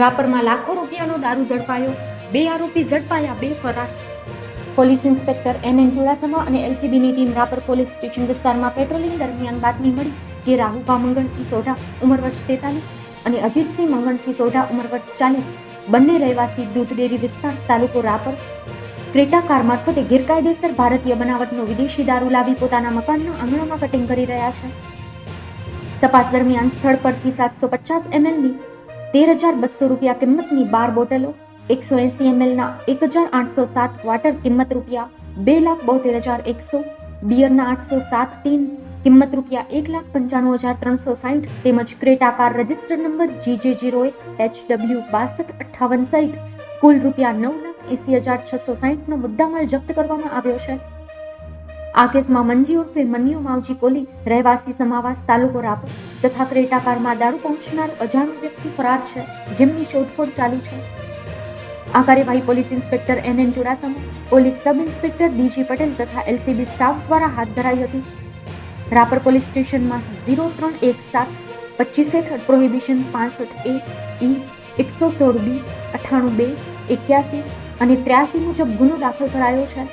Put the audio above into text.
રાપરમાં લાખો રૂપિયાનો દારૂ ઝડપાયો, બે આરોપી ઝડપાયા, બે ફરાર. Police inspector N N Chudasama અને એલસીબીની ટીમ રાપર પોલીસ સ્ટેશન વિસ્તારમાં પેટ્રોલિંગ દરમિયાન બાતમી મળી કે રાહુકા મંગળસિંહ સોઢા ઉંમર વર્ષ તેતાલીસ અને અજીતસિંહ મંગળસિંહ સોઢા ઉંમર વર્ષ ચાલીસ. બંને રહેવાસી દૂધ ડેરી વિસ્તાર, તાલુકો રાપર. ક્રેટા કાર મારફતે ગેરકાયદેસર ભારતીય બનાવટનો વિદેશી દારૂ લાવી પોતાના મકાનના આંગણામાં કટિંગ કરી રહ્યા છે. તપાસ દરમિયાન સ્થળ પરથી સાતસો પચાસ એમએલની તેર હજાર બસો રૂપિયા કિંમતની બાર બોટલો, એકસો એસી એમએલના એક હજાર આઠસો સાત ક્વાર્ટર કિંમત રૂપિયા, બે લાખ બોતેર હજાર એકસો બિયરના આઠસો સાત ટીન કિંમત રૂપિયા એક લાખ પંચાણું હજાર ત્રણસો સાઠ તેમજ Creta car register number GJ zero એક એચ ડબલ્યુ બાસઠ અઠ્ઠાવન સહિત કુલ રૂપિયા નવ લાખ એસી હજાર છસો સાહીઠનો મુદ્દામાલ જપ્ત કરવામાં આવ્યો છે. આ કેસમાં મંજી ઉર્ફે મન્યુ માવજી કોલી રહેવાસી સમાવાસ તાલુકો રાપર તથા ક્રેટા કારમાં દારૂ પહોંચનાર અજાણ્યો વ્યક્તિ ફરાર છે, જેમની શોધખોળ ચાલુ છે. આ કાર્યવાહી police inspector N N Chudasama, police sub inspector DG Patel તથા એલસીબી સ્ટાફ દ્વારા હાથ ધરાઈ હતી. રાપર પોલીસ સ્ટેશનમાં ઝીરો ત્રણ એક સાત પચીસ હેઠળ પ્રોહિબિશન પાસઠ એ, ઈ, એકસો સોળ બી, અઠ્ઠાણું બે, એક્યાસી અને ત્ર્યાસી મુજબ ગુનો દાખલ કરાયો છે.